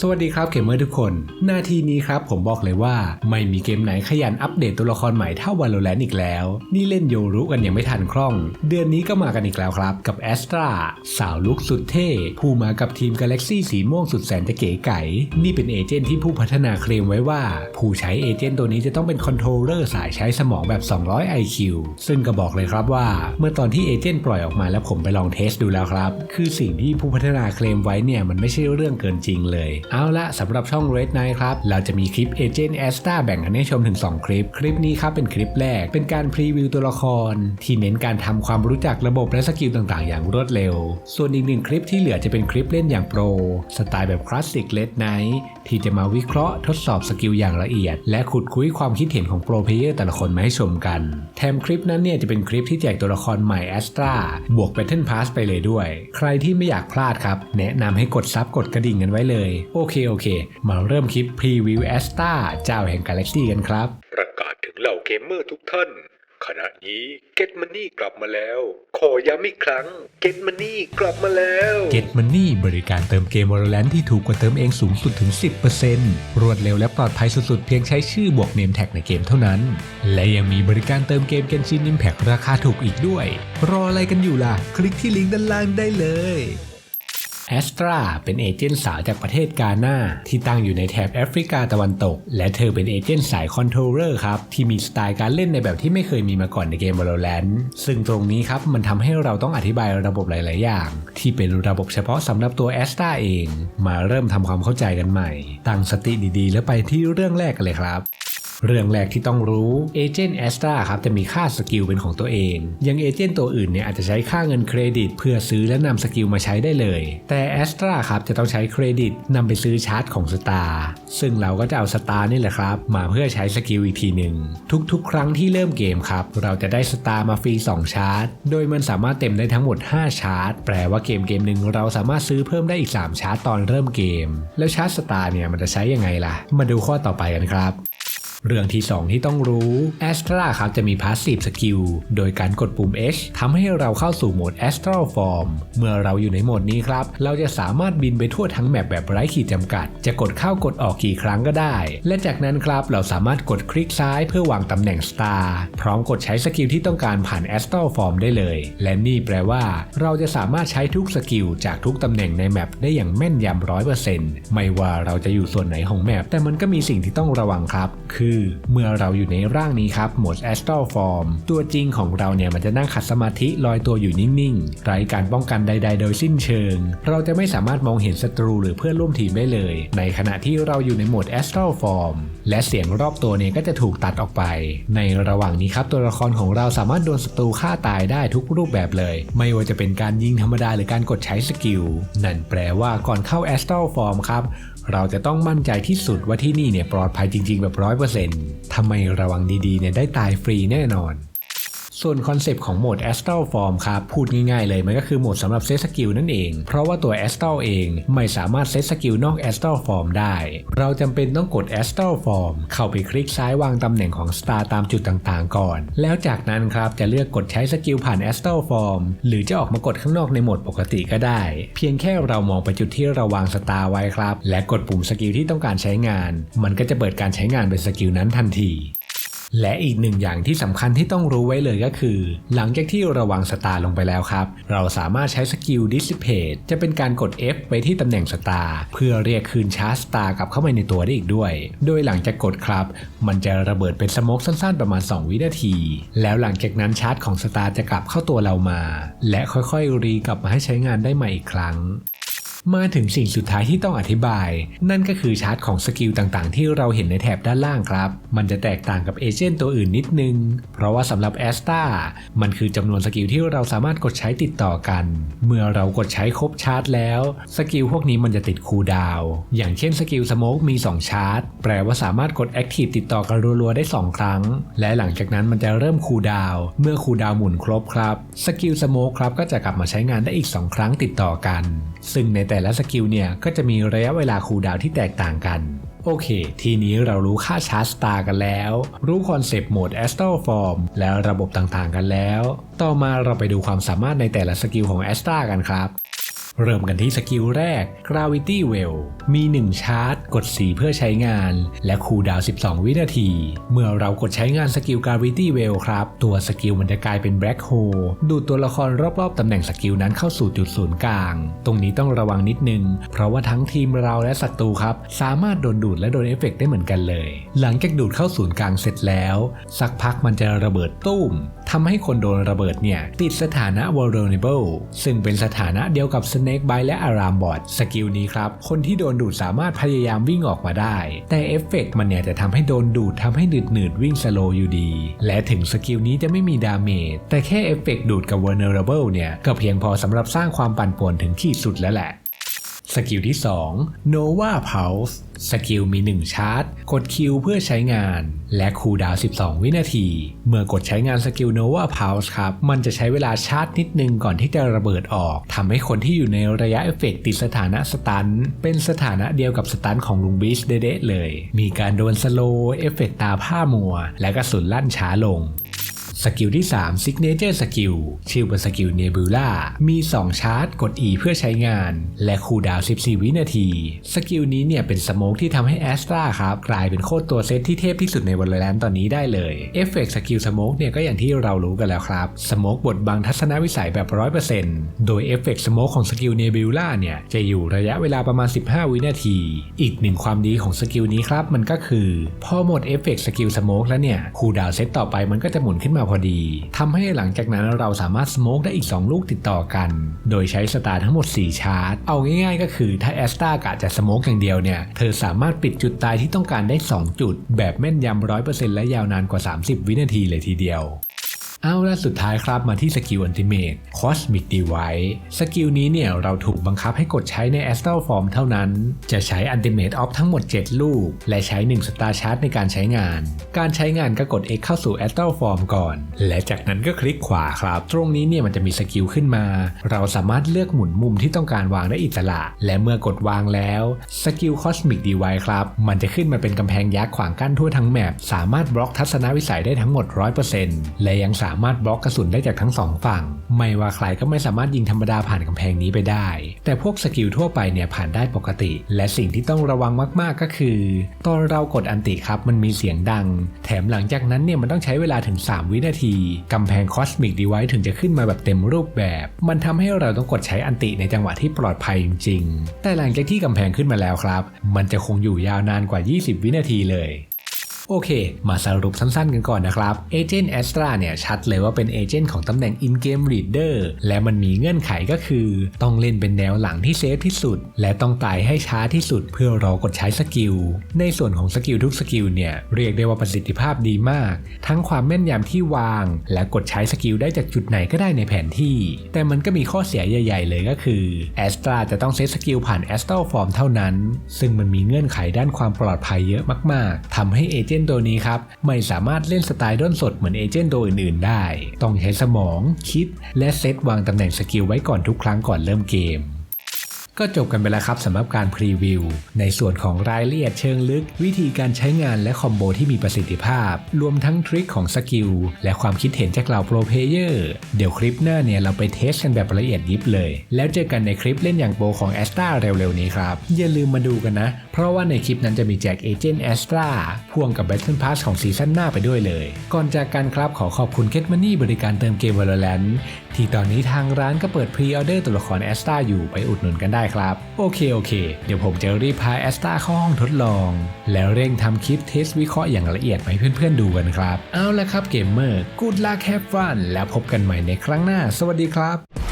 สวัสดีครับเกมเมอร์ทุกคนหน้าทีนี้ครับผมบอกเลยว่า ไม่มีเกมไหนขยันอัปเดตตัวละครใหม่เท่า Valorant อีกแล้ว นี่เล่นโยรุกันยังไม่ทันคล่อง เดือนนี้ก็มากันอีกแล้วครับ กับ a s t r a สาวลุกสุดเท่ ผู้มากับทีม Galaxy สีม่วงสุดแสนจะเก๋ไก๋นี่เป็นเอเจนต์ที่ผู้พัฒนาเคลมไว้ว่า ผู้ใช้เอเจนต์ตัวนี้จะต้องเป็นคอนโทรลเลอร์สายใช้สมองแบบ 200 IQ ซึ่งก็บอกเลยครับว่า เมื่อตอนที่เอเจนต์ปล่อยออกมาแล้วผมไปลองเทสดูแล้วครับคือสิ่งที่ผู้พัฒนาเคลมไว้เนี่ยมันไม่ใช่เรื่องเกินจริงเลยเอาละสำหรับช่อง Red Knight ครับ เราจะมีคลิป Agent a s t a แบ่งกันให้ชมถึง 2 คลิป คลิปนี้ครับเป็นคลิปแรก เป็นการพรีวิวตัวละคร ที่เน้นการทำความรู้จักระบบและสกิลต่างๆ อย่างรวดเร็ว ส่วนอีกหนึ่งคลิปที่เหลือจะเป็นคลิปเล่นอย่างโปร สไตล์แบบคลาสสิก Red Knight ที่จะมาวิเคราะห์ทดสอบสกิลอย่างละเอียด และขุดคุยความคิดเห็นของโปรเพลเยอร์แต่ละคนมาให้ชมกัน แถมคลิปนั้นเนี่ยจะเป็นคลิปที่แจกตัวละครใหม่ a s t r a บวก Battle Pass ไปเลยด้วย ใครที่ไม่อยากพลาดครับ แนะนำให้กดซับกดกระดิ่งกันไว้เลย โอเคโอเค มาเริ่มคลิปพรีวิว a s t r a เจ้าแห่งกาแล็กซี่กันครับ ประกาศถึงเหล่าเกมเมอร์ทุกท่าน ขณะนี้ Get Money กลับมาแล้ว ขอย้ำอีกครั้ง Get Money กลับมาแล้ว Get Money บริการเติมเกม Valorant ที่ถูกกว่าเติมเองสูงสุดถึง 10%รวดเร็วและปลอดภัยสุดๆ เพียงใช้ชื่อบวกเนมแท็กในเกมเท่านั้น และยังมีบริการเติมเกม Genshin Impact ราคาถูกอีกด้วย รออะไรกันอยู่ล่ะ คลิกที่ลิงก์ด้านล่างได้เลย แอสตราเป็นเอเจนต์สาวจากประเทศกาหน้า ที่ตั้งอยู่ในแถบแอฟริกาตะวันตก และเธอเป็นเอเจนต์สายคอนโทรเลอร์ครับ ที่มีสไตล์การเล่นในแบบที่ไม่เคยมีมาก่อนในเกม Valorant ซึ่งตรงนี้ครับ มันทำให้เราต้องอธิบายระบบหลาย ๆ อย่าง ที่เป็นระบบเฉพาะสำหรับตัวแอสตราเอง มาเริ่มทำความเข้าใจกันใหม่ ตั้งสติดี ๆ แล้วไปที่เรื่องแรกกันเลยครับ เรื่องแรกที่ต้องรู้เอเจนต์แอสตราครับจะมีค่าสกิลเป็นของตัวเอง ยังเอเจนต์ตัวอื่นเนี่ยอาจจะใช้ค่าเงินเครดิต เพื่อซื้อและนำสกิลมาใช้ได้เลย แต่แอสตราครับจะต้องใช้เครดิตนำไปซื้อชาร์จของสตาร์ซึ่งเราก็จะเอาสตาร์นี่แหละครับ มาเพื่อใช้สกิลอีกทีหนึ่งทุกๆ ครั้งที่เริ่มเกมครับ เราจะได้สตาร์มาฟรี 2 ชาร์จโดยมันสามารถเต็มได้ทั้งหมด 5 ชาร์จแปลว่าเกมเกมหนึ่งเราสามารถซื้อเพิ่มได้อีก 3 ชาร์จตอนเริ่มเกม แล้วชาร์จสตาร์เนี่ยมันจะใช้ยังไงล่ะ มาดูข้อต่อไปกันครับ เรื่องที่ 2 ที่ต้องรู้ Astra ครับจะมี Passive Skill โดยการกดปุ่ม H ทำให้เราเข้าสู่โหมด Astral Form เมื่อเราอยู่ในโหมดนี้ครับ เราจะสามารถบินไปทั่วทั้งแมปแบบไร้ขีดจำกัด จะกดเข้ากดออกกี่ครั้งก็ได้ และจากนั้นครับเราสามารถกดคลิกซ้ายเพื่อวางตำแหน่ง Star พร้อมกดใช้สกิลที่ต้องการผ่าน Astral Form ได้เลย และนี่แปลว่า เราจะสามารถใช้ทุกสกิลจากทุกตำแหน่งในแมปได้อย่างแม่นยำร้อยเปอร์เซ็นต์ไม่ว่าเราจะอยู่ส่วนไหนของแมปแต่มันก็มีสิ่งที่ต้องระวังครับ คือเมื่อเราอยู่ในร่างนี้ครับโหมด Astral Form ตัวจริงของเราเนี่ยมันจะนั่งขัดสมาธิลอยตัวอยู่นิ่งๆ ไร้การป้องกันใด ๆ โดยสิ้นเชิง เราจะไม่สามารถมองเห็นศัตรูหรือเพื่อนร่วมทีมได้เลย ในขณะที่เราอยู่ในโหมด Astral Form และเสียงรอบตัวเนี่ยก็จะถูกตัดออกไป ในระหว่างนี้ครับตัวละครของเราสามารถโดนศัตรูฆ่าตายได้ทุกรูปแบบเลย ไม่ว่าจะเป็นการยิงธรรมดาหรือการกดใช้สกิล นั่นแปลว่าก่อนเข้า Astral Form ครับ เราจะต้องมั่นใจที่สุดว่าที่นี่เนี่ยปลอดภัยจริงๆแบบร้อยเปอร์เซ็นต์ทำไมระวังดีๆเนี่ยได้ตายฟรีแน่นอน ส่วนคอนเซปต์ของโหมด Astral Form ครับ พูดง่ายๆเลยมันก็คือโหมดสำหรับเซตสกิลนั่นเอง เพราะว่าตัว Astral เองไม่สามารถเซตสกิลนอก Astral Form ได้ เราจำเป็นต้องกด Astral Form เข้าไปคลิกซ้ายวางตำแหน่งของ Star ตามจุดต่างๆ ก่อน แล้วจากนั้นครับจะเลือกกดใช้สกิลผ่าน Astral Form หรือจะออกมากดข้างนอกในโหมดปกติก็ได้ เพียงแค่เรามองไปจุดที่เราวาง Star ไว้ครับ และกดปุ่มสกิลที่ต้องการใช้งาน มันก็จะเปิดการใช้งานเป็นสกิลนั้นทันที และอีกหนึ่งอย่างที่สำคัญที่ต้องรู้ไว้เลยก็คือ หลังจากที่เราวางสตาร์ลงไปแล้วครับ เราสามารถใช้สกิล Dissipate จะเป็นการกด F ไปที่ตำแหน่งสตาร์เพื่อเรียกคืนชาร์จสตาร์กลับเข้ามาในตัวได้อีกด้วย โดยหลังจากกดครับ มันจะระเบิดเป็นสโมกสั้นๆ ประมาณ 2 วินาที แล้วหลังจากนั้นชาร์จของสตาร์จะกลับเข้าตัวเรามา และค่อยๆรีกลับมาให้ใช้งานได้ใหม่อีกครั้ง มาถึงสิ่งสุดท้ายที่ต้องอธิบาย นั่นก็คือชาร์ตของสกิลต่างๆ ที่เราเห็นในแถบด้านล่างครับ มันจะแตกต่างกับเอเจนต์ตัวอื่นนิดนึง เพราะว่าสำหรับแอสตามันคือจำนวนสกิลที่เราสามารถกดใช้ติดต่อกัน เมื่อเรากดใช้ครบชาร์จแล้วสกิลพวกนี้มันจะติดคูลดาวอย่างเช่นสกิลสโมกมี 2 ชาร์จแปลว่าสามารถกดแอคทีฟติดต่อกันรัวๆได้ 2 ครั้ง และหลังจากนั้นมันจะเริ่มคูลดาวเมื่อคูลดาวหมุนครบครับสกิลสโมกครับก็จะกลับมาใช้งานได้อีก 2 ครั้งติดต่อกัน ซึ่งในแต่แต่ละสกิลเนี่ยก็จะมีระยะเวลาคูลดาวน์ที่แตกต่างกัน โอเค ทีนี้เรารู้ค่าชาร์จสตาร์กันแล้ว รู้คอนเซปต์โหมด Astral Form แล้วระบบต่างๆกันแล้ว ต่อมาเราไปดูความสามารถในแต่ละสกิลของ Astra กันครับ เริ่มกันที่สกิลแรก Gravity Well มี 1 ชาร์จ กด4เพื่อใช้งาน และคูลดาว 12 วินาที เมื่อเรากดใช้งานสกิล Gravity Well ครับ ตัวสกิลมันจะกลายเป็น Black Hole ดูดตัวละครรอบๆตำแหน่งสกิลนั้นเข้าสู่จุดศูนย์กลาง ตรงนี้ต้องระวังนิดนึง เพราะว่าทั้งทีมเราและศัตรูครับ สามารถโดนดูดและโดนเอฟเฟกต์ได้เหมือนกันเลย หลังจากดูดเข้าศูนย์กลางเสร็จแล้ว สักพักมันจะระเบิดตุ้มทำให้คนโดนระเบิดเนี่ยติดสถานะ vulnerable ซึ่งเป็นสถานะเดียวกับ snake bite และ alarm bot สกิลนี้ครับ คนที่โดนดูดสามารถพยายามวิ่งออกมาได้ แต่เอฟเฟกต์มันเนี่ยจะทำให้โดนดูดทำให้หนืดหนืดวิ่งสโลอยู่ดี และถึงสกิลนี้จะไม่มีดาเมจแต่แค่เอฟเฟกต์ดูดกับ vulnerable เนี่ยก็เพียงพอสำหรับสร้างความปั่นป่วนถึงขีดสุดแล้วแหละ สกิลที่ 2 Nova Pulse สกิลมี 1 ชาร์จ กดคิวเพื่อใช้งาน และคูลดาวน์12 วินาที เมื่อกดใช้งานสกิล Nova Pulse ครับ มันจะใช้เวลาชาร์จนิดนึงก่อนที่จะระเบิดออก ทำให้คนที่อยู่ในระยะเอฟเฟกต์ติดสถานะสตัน เป็นสถานะเดียวกับสตันของลุงบิชเดะเลย มีการโดนสโลเอฟเฟกต์ตาผ้ามัว และกระสุนลั่นช้าลง สกิลที่ 3 Signature Skill ชื่อว่าสกิล Nebula มี 2 ชาร์จ กด E เพื่อใช้งาน และคูลดาวน์14 วินาที สกิลนี้เนี่ยเป็นสโมกที่ทำให้ a s t r a ครับกลายเป็นโคตรตัวเซตที่เทพที่สุดใน Valorant ตอนนี้ได้เลยเอฟเฟกต์สกิลสโมกเนี่ยก็อย่างที่เรารู้กันแล้วครับสโมกบดบังทัศนวิสัยแบบ 100%โดยเอฟเฟกต์สโมกของสกิล Nebula เนี่ยจะอยู่ระยะเวลาประมาณ 15 วินาที อีกหนึ่งความดีของสกิลนี้ครับมันก็คือพอหมดเอฟเฟกต์สกิลสโมกแล้วเนี่ยคูลดาวน์เซตต่อไปมันก็จะหมุนขึ้นมาพอดีทำให้หลังจากนั้นเราสามารถสโมกได้อีก 2 ลูกติดต่อกัน โดยใช้สตาร์ทั้งหมด 4 ชาร์จ เอาง่ายๆ ก็คือถ้าแอสตากะจะสโมกอย่างเดียวเนี่ย เธอสามารถปิดจุดตายที่ต้องการได้ 2 จุด แบบแม่นยำ100%และยาวนานกว่า 30 วินาทีเลยทีเดียว เอาละสุดท้ายครับมาที่สกิลอันติเมต Cosmic Device สกิลนี้เนี่ยเราถูกบังคับให้กดใช้ใน Astral Form เท่านั้น จะใช้ Ultimate Off ทั้งหมด 7 ลูก และใช้ 1 Star Charge ในการใช้งาน การใช้งานก็กด X เข้าสู่ Astral Form ก่อน และจากนั้นก็คลิกขวาครับ ตรงนี้เนี่ยมันจะมีสกิลขึ้นมา เราสามารถเลือกหมุนมุมที่ต้องการวางได้อิสระ และเมื่อกดวางแล้วสกิล Cosmic Device ครับ มันจะขึ้นมาเป็นกำแพงยักษ์ขวางกั้นทั่วทั้งแมปสามารถบล็อกทัศนวิสัยได้ทั้งหมด 100%และยังสาามารถบล็อกกระสุนได้จากทั้งสองฝั่ง ไม่ว่าใครก็ไม่สามารถยิงธรรมดาผ่านกำแพงนี้ไปได้ แต่พวกสกิลทั่วไปเนี่ยผ่านได้ปกติ และสิ่งที่ต้องระวังมากๆก็คือ ตอนเรากดอันติครับมันมีเสียงดัง แถมหลังจากนั้นเนี่ยมันต้องใช้เวลาถึง 3 วินาทีกำแพงคอสมิกดีไวถึงจะขึ้นมาแบบเต็มรูปแบบ มันทำให้เราต้องกดใช้อันติในจังหวะที่ปลอดภัยจริง ๆ แต่หลังจากที่กำแพงขึ้นมาแล้วครับ มันจะคงอยู่ยาวนานกว่า 20 วินาทีเลย โอเค มาสรุปสั้นๆกันก่อนนะครับเอเจนต์แอสตราเนี่ยชัดเลยว่าเป็นเอเจนต์ของตำแหน่ง In-Game Leader และมันมีเงื่อนไขก็คือ ต้องเล่นเป็นแนวหลังที่เซฟที่สุด และต้องตายให้ช้าที่สุดเพื่อรอกดใช้สกิล ในส่วนของสกิลทุกสกิลเนี่ยเรียกได้ว่าประสิทธิภาพดีมาก ทั้งความแม่นยำที่วาง และกดใช้สกิลได้จากจุดไหนก็ได้ในแผนที่ แต่มันก็มีข้อเสียใหญ่ ๆ เลยก็คือแอสตราจะต้องเซตสกิลผ่าน Astral Form เท่านั้น ซึ่งมันมีเงื่อนไขด้านความปลอดภัยเยอะมากๆทำให้เอเจนต์ตัวนี้ครับ ไม่สามารถเล่นสไตล์ด้นสดเหมือนเอเจนต์ตัวอื่นๆได้ ต้องใช้สมอง คิด และเซตวางตำแหน่งสกิลไว้ก่อนทุกครั้งก่อนเริ่มเกม ก็จบกันไปแล้วครับสำหรับการพรีวิว ในส่วนของรายละเอียดเชิงลึก วิธีการใช้งานและคอมโบที่มีประสิทธิภาพ รวมทั้งทริคของสกิล และความคิดเห็นจากเหล่าโปรเพเยอร์เดี๋ยวคลิปหน้าเนี่ยเราไปเทสกันแบบละเอียดยิบเลย แล้วเจอกันในคลิปเล่นอย่างโปรของแอสตราเร็วๆนี้ครับ อย่าลืมมาดูกันนะ เพราะว่าในคลิปนั้นจะมีแจกเอเจนต์แอสตราพ่วงกับ Battle Pass ของซีซั่นหน้าไปด้วยเลย ก่อนจากกันครับขอขอบคุณเค t มันนี่บริการเติมเกม Valorant ที่ตอนนี้ทางร้านก็เปิดพรีออเดอร์ตัวละครแอสตาอยู่ไปอุดหนุนกันได้ครับ โอเคโอเค เดี๋ยวผมจะรีบพาแอสตาเข้าห้องทดลอง แล้วเร่งทำคลิปเทสวิเคราะห์อย่างละเอียดมาให้เพื่อนๆดูกันครับ เอาละครับเกมเมอร์กูดลาแคฟฟันแล้วพบกันใหม่ในครั้งหน้า สวัสดีครับ